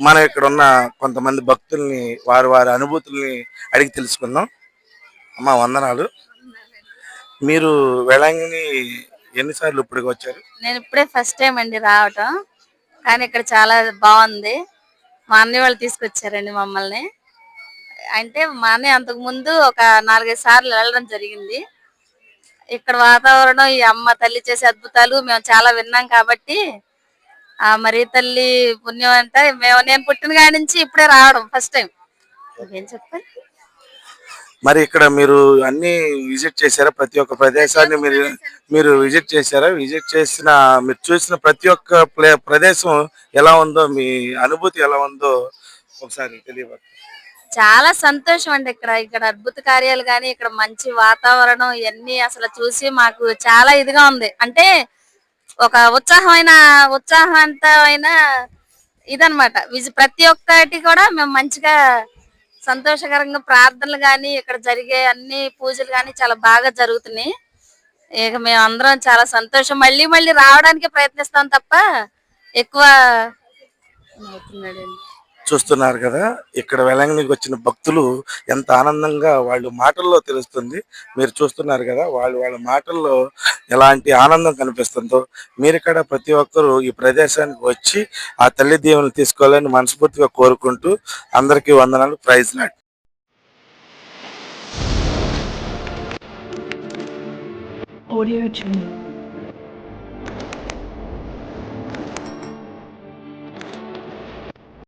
మనం ఇక్కడ ఉన్న కొంతమంది భక్తుల్ని వారి వారి అనుభూతుల్ని అడిగి తెలుసుకుందాం. అమ్మ వందనాలు. మీరు వేళాంగిని ఎన్నిసార్లు ఇప్పటికి వచ్చారు? నేను ఇప్పుడే ఫస్ట్ టైం అండి రావటం. కానీ ఇక్కడ చాలా బాగుంది. మా అన్నయ్య వాళ్ళు తీసుకొచ్చారండి మమ్మల్ని. అంటే మా అన్నయ్య అంతకు ముందు ఒక నాలుగైదు సార్లు వెళ్ళడం జరిగింది. ఇక్కడ వాతావరణం ఈ అమ్మ తల్లి చేసే అద్భుతాలు మేము చాలా విన్నాం కాబట్టి ఆ మరి తల్లి పుణ్యం అంటే మేము నేను పుట్టిన కాడి నుంచి ఇప్పుడే రావడం ఫస్ట్ టైం ఏం చెప్పాలి? మరి ఇక్కడ మీరు అన్ని విజిట్ చేశారా? ప్రతి ఒక్క ప్రదేశాన్ని మీరు మీరు విజిట్ చేశారా? విజిట్ చేసిన మీరు చూసిన ప్రతి ఒక్క ప్రదేశం ఎలా ఉందో మీ అనుభూతి ఎలా ఉందో ఒకసారి తెలియదు చాలా సంతోషం అండి ఇక్కడ. ఇక్కడ అద్భుత కార్యాలు కానీ ఇక్కడ మంచి వాతావరణం ఇవన్నీ అసలు చూసి మాకు చాలా ఇదిగా ఉంది. అంటే ఒక ఉత్సాహమైన ఉత్సాహవంతమైన ఇదనమాట ప్రతి ఒక్కటి కూడా మేము మంచిగా సంతోషకరంగా ప్రార్థనలు కానీ ఇక్కడ జరిగే అన్ని పూజలు కానీ చాలా బాగా జరుగుతున్నాయి. ఇక మేము అందరం చాలా సంతోషం. మళ్ళీ మళ్ళీ రావడానికి ప్రయత్నిస్తాం తప్ప ఎక్కువ అవుతున్నాడండి. చూస్తున్నారు కదా. ఇక్కడ వెలంగినికి వచ్చిన భక్తులు ఎంత ఆనందంగా వాళ్ళు మాటల్లో తెలుస్తుంది. మీరు చూస్తున్నారు కదా వాళ్ళు వాళ్ళ మాటల్లో ఎలాంటి ఆనందం కనిపిస్తుందో. మీరు ఇక్కడ ప్రతి ఒక్కరూ ఈ ప్రదేశానికి వచ్చి ఆ తల్లి దీవెనలు తీసుకోవాలని మనస్ఫూర్తిగా కోరుకుంటూ అందరికీ వందనాలు. Praise Lord Audio Jungle.